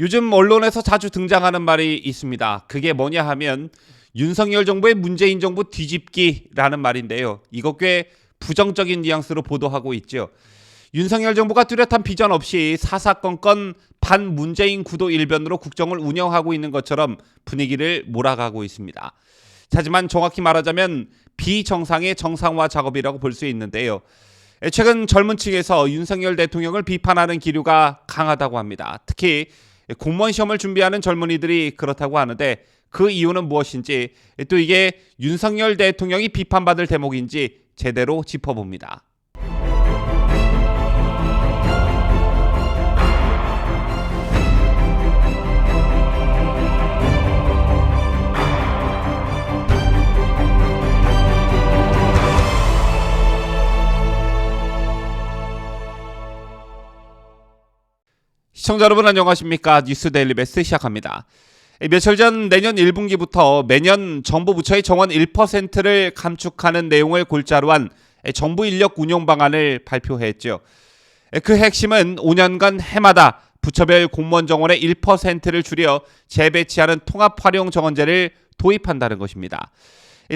요즘 언론에서 자주 등장하는 말이 있습니다. 그게 뭐냐 하면 윤석열 정부의 문재인 정부 뒤집기라는 말인데요. 이거 꽤 부정적인 뉘앙스로 보도하고 있죠. 윤석열 정부가 뚜렷한 비전 없이 사사건건 반 문재인 구도 일변으로 국정을 운영하고 있는 것처럼 분위기를 몰아가고 있습니다. 하지만 정확히 말하자면 비정상의 정상화 작업이라고 볼 수 있는데요. 최근 젊은 층에서 윤석열 대통령을 비판하는 기류가 강하다고 합니다. 특히 공무원 시험을 준비하는 젊은이들이 그렇다고 하는데 그 이유는 무엇인지 또 이게 윤석열 대통령이 비판받을 대목인지 제대로 짚어봅니다. 시청자 여러분 안녕하십니까 뉴스 데일리 베스트 시작합니다. 며칠 전 내년 1분기부터 매년 정부 부처의 정원 1%를 감축하는 내용을 골자로 한 정부 인력 운용 방안을 발표했죠. 그 핵심은 5년간 해마다 부처별 공무원 정원의 1%를 줄여 재배치하는 통합 활용 정원제를 도입한다는 것입니다.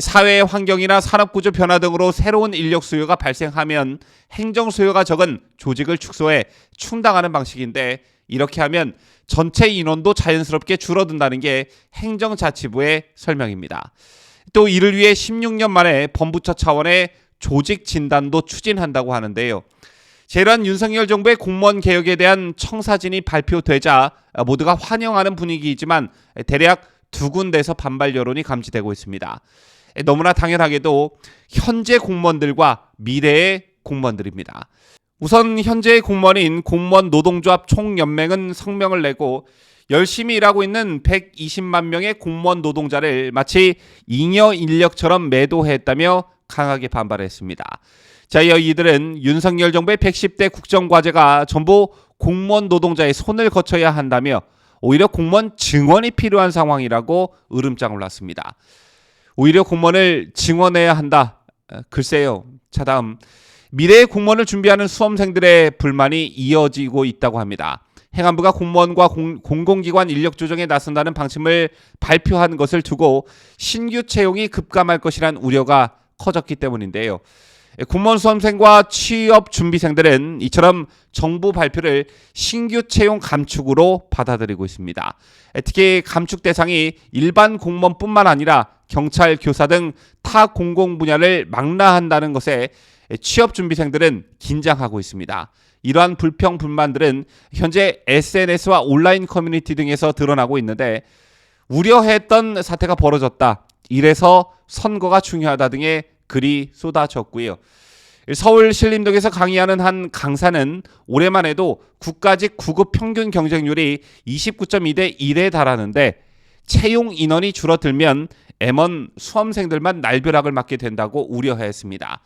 사회 환경이나 산업 구조 변화 등으로 새로운 인력 수요가 발생하면 행정 수요가 적은 조직을 축소해 충당하는 방식인데 이렇게 하면 전체 인원도 자연스럽게 줄어든다는 게 행정자치부의 설명입니다. 또 이를 위해 16년 만에 범부처 차원의 조직 진단도 추진한다고 하는데요. 재란 윤석열 정부의 공무원 개혁에 대한 청사진이 발표되자 모두가 환영하는 분위기이지만 대략 두 군데서 반발 여론이 감지되고 있습니다. 너무나 당연하게도 현재 공무원들과 미래의 공무원들입니다. 우선 현재의 공무원인 공무원 노동조합 총연맹은 성명을 내고 열심히 일하고 있는 120만 명의 공무원 노동자를 마치 잉여 인력처럼 매도했다며 강하게 반발했습니다. 자, 이어 이들은 윤석열 정부의 110대 국정과제가 전부 공무원 노동자의 손을 거쳐야 한다며 오히려 공무원 증원이 필요한 상황이라고 으름장 올랐습니다. 오히려 공무원을 증원해야 한다. 글쎄요. 자, 다음. 미래의 공무원을 준비하는 수험생들의 불만이 이어지고 있다고 합니다. 행안부가 공무원과 공, 공공기관 인력 조정에 나선다는 방침을 발표한 것을 두고 신규 채용이 급감할 것이란 우려가 커졌기 때문인데요. 공무원 수험생과 취업 준비생들은 이처럼 정부 발표를 신규 채용 감축으로 받아들이고 있습니다. 특히 감축 대상이 일반 공무원뿐만 아니라 경찰, 교사 등 타 공공 분야를 망라한다는 것에 취업 준비생들은 긴장하고 있습니다. 이러한 불평 불만들은 현재 SNS와 온라인 커뮤니티 등에서 드러나고 있는데 우려했던 사태가 벌어졌다. 이래서 선거가 중요하다 등의 글이 쏟아졌고요. 서울 신림동에서 강의하는 한 강사는 올해만 해도 국가직 구급 평균 경쟁률이 29.2 대 1에 달하는데 채용 인원이 줄어들면 M1 수험생들만 날벼락을 맞게 된다고 우려했습니다.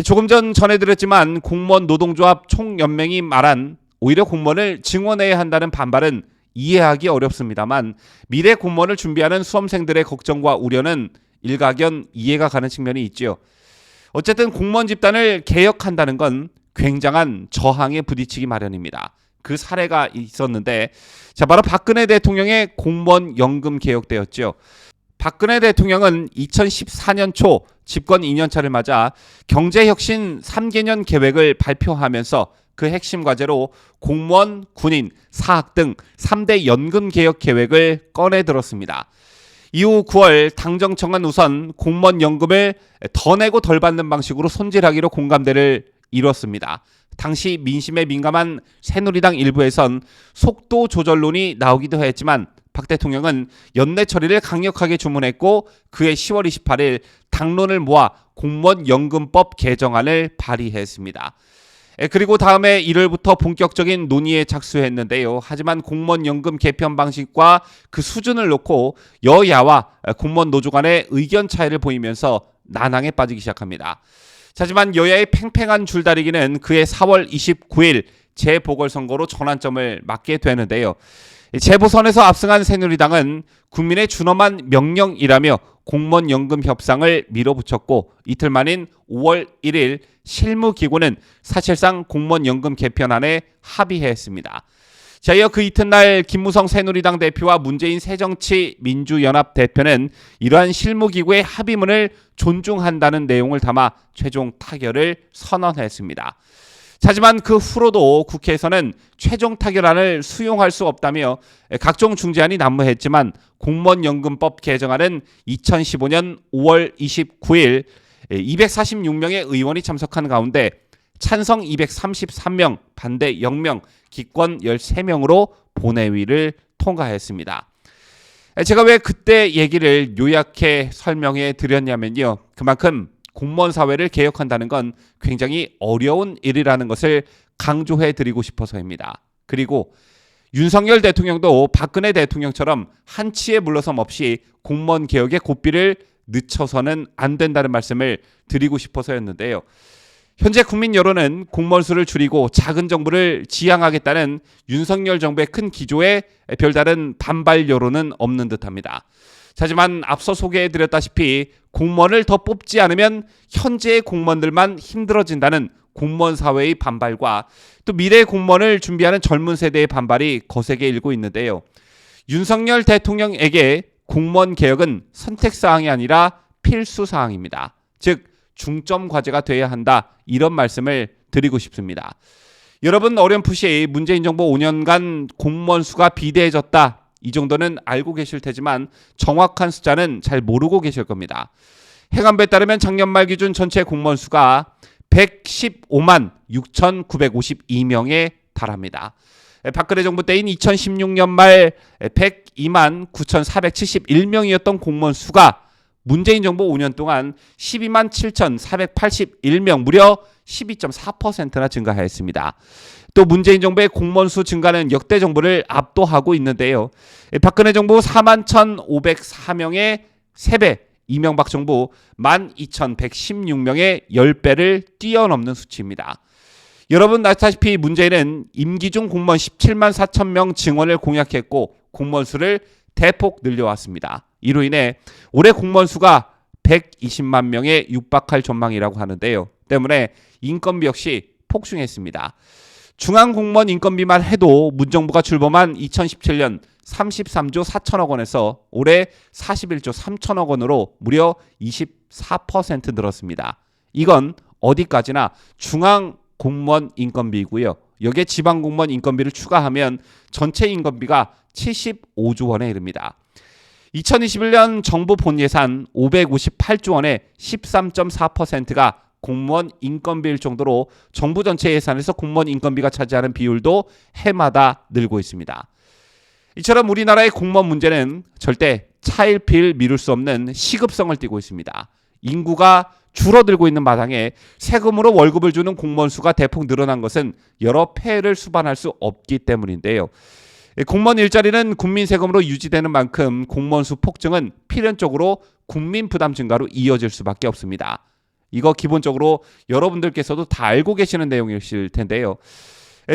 조금 전 전해드렸지만 공무원 노동조합 총연맹이 말한 오히려 공무원을 증원해야 한다는 반발은 이해하기 어렵습니다만 미래 공무원을 준비하는 수험생들의 걱정과 우려는 일가견 이해가 가는 측면이 있지요. 어쨌든 공무원 집단을 개혁한다는 건 굉장한 저항에 부딪히기 마련입니다. 그 사례가 있었는데 자 바로 박근혜 대통령의 공무원 연금 개혁되었죠. 박근혜 대통령은 2014년 초 집권 2년차를 맞아 경제혁신 3개년 계획을 발표하면서 그 핵심 과제로 공무원, 군인, 사학 등 3대 연금 개혁 계획을 꺼내 들었습니다. 이후 9월 당정청은 우선 공무원 연금을 더 내고 덜 받는 방식으로 손질하기로 공감대를 이뤘습니다. 당시 민심에 민감한 새누리당 일부에선 속도 조절론이 나오기도 했지만 박 대통령은 연내 처리를 강력하게 주문했고 그해 10월 28일 당론을 모아 공무원 연금법 개정안을 발의했습니다. 그리고 다음에 1월부터 본격적인 논의에 착수했는데요. 하지만 공무원 연금 개편 방식과 그 수준을 놓고 여야와 공무원 노조 간의 의견 차이를 보이면서 난항에 빠지기 시작합니다. 하지만 여야의 팽팽한 줄다리기는 그해 4월 29일 재보궐선거로 전환점을 맞게 되는데요. 재보선에서 압승한 새누리당은 국민의 준엄한 명령이라며 공무원 연금 협상을 밀어붙였고 이틀 만인 5월 1일 실무기구는 사실상 공무원 연금 개편안에 합의했습니다. 자, 이어 그 이튿날 김무성 새누리당 대표와 문재인 새정치민주연합 대표는 이러한 실무기구의 합의문을 존중한다는 내용을 담아 최종 타결을 선언했습니다. 하지만 그 후로도 국회에서는 최종 타결안을 수용할 수 없다며 각종 중재안이 난무했지만 공무원연금법 개정안은 2015년 5월 29일 246명의 의원이 참석한 가운데 찬성 233명, 반대 0명, 기권 13명으로 본회의를 통과했습니다. 제가 왜 그때 얘기를 요약해 설명해 드렸냐면요. 그만큼 공무원 사회를 개혁한다는 건 굉장히 어려운 일이라는 것을 강조해 드리고 싶어서입니다. 그리고 윤석열 대통령도 박근혜 대통령처럼 한치의 물러섬 없이 공무원 개혁의 고삐를 늦춰서는 안 된다는 말씀을 드리고 싶어서였는데요. 현재 국민 여론은 공무원 수를 줄이고 작은 정부를 지향하겠다는 윤석열 정부의 큰 기조에 별다른 반발 여론은 없는 듯합니다. 하지만 앞서 소개해드렸다시피 공무원을 더 뽑지 않으면 현재의 공무원들만 힘들어진다는 공무원 사회의 반발과 또 미래 공무원을 준비하는 젊은 세대의 반발이 거세게 일고 있는데요. 윤석열 대통령에게 공무원 개혁은 선택 사항이 아니라 필수 사항입니다. 즉 중점 과제가 돼야 한다. 이런 말씀을 드리고 싶습니다. 여러분 어렴풋이 문재인 정부 5년간 공무원 수가 비대해졌다. 이 정도는 알고 계실 테지만 정확한 숫자는 잘 모르고 계실 겁니다. 행안부에 따르면 작년 말 기준 전체 공무원 수가 115만 6,952명에 달합니다. 박근혜 정부 때인 2016년 말 102만 9,471명이었던 공무원 수가 문재인 정부 5년 동안 12만 7,481명 무려 12.4%나 증가하였습니다. 또 문재인 정부의 공무원 수 증가는 역대 정부를 압도하고 있는데요. 박근혜 정부 4만 1,504명의 3배, 이명박 정부 12,116명의 10배를 뛰어넘는 수치입니다. 여러분 아시다시피 문재인은 임기 중 공무원 17만 4천 명 증원을 공약했고 공무원 수를 대폭 늘려왔습니다. 이로 인해 올해 공무원 수가 120만 명에 육박할 전망이라고 하는데요. 때문에 인건비 역시 폭증했습니다. 중앙 공무원 인건비만 해도 문정부가 출범한 2017년 33조 4천억 원에서 올해 41조 3천억 원으로 무려 24% 늘었습니다. 이건 어디까지나 중앙 공무원 인건비이고요. 여기에 지방 공무원 인건비를 추가하면 전체 인건비가 75조 원에 이릅니다. 2021년 정부 본 예산 558조 원의 13.4%가 공무원 인건비일 정도로 정부 전체 예산에서 공무원 인건비가 차지하는 비율도 해마다 늘고 있습니다. 이처럼 우리나라의 공무원 문제는 절대 차일피일 미룰 수 없는 시급성을 띠고 있습니다. 인구가 줄어들고 있는 마당에 세금으로 월급을 주는 공무원 수가 대폭 늘어난 것은 여러 폐해를 수반할 수 없기 때문인데요. 공무원 일자리는 국민 세금으로 유지되는 만큼 공무원 수 폭증은 필연적으로 국민 부담 증가로 이어질 수밖에 없습니다. 이거 기본적으로 여러분들께서도 다 알고 계시는 내용이실 텐데요.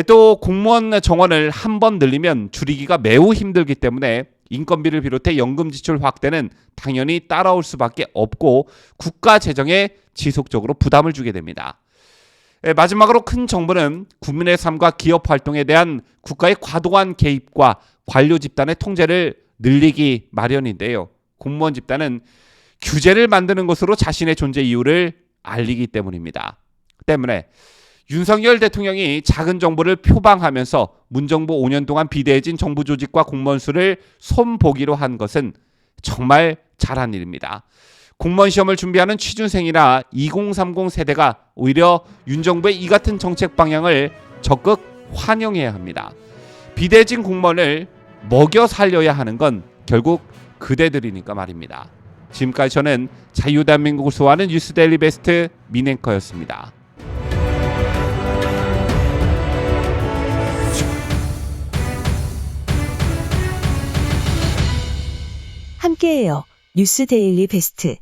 또 공무원 정원을 한 번 늘리면 줄이기가 매우 힘들기 때문에 인건비를 비롯해 연금 지출 확대는 당연히 따라올 수밖에 없고 국가 재정에 지속적으로 부담을 주게 됩니다. 예, 마지막으로 큰 정부는 국민의 삶과 기업 활동에 대한 국가의 과도한 개입과 관료 집단의 통제를 늘리기 마련인데요. 공무원 집단은 규제를 만드는 것으로 자신의 존재 이유를 알리기 때문입니다. 때문에 윤석열 대통령이 작은 정부를 표방하면서 문정부 5년 동안 비대해진 정부 조직과 공무원 수를 손보기로 한 것은 정말 잘한 일입니다. 공무원 시험을 준비하는 취준생이나 2030 세대가 오히려 윤 정부의 이 같은 정책 방향을 적극 환영해야 합니다. 비대해진 공무원을 먹여 살려야 하는 건 결국 그대들이니까 말입니다. 지금까지 저는 자유대한민국을 소화하는 뉴스데일리 베스트 민앵커였습니다. 함께해요. 뉴스 데일리 베스트.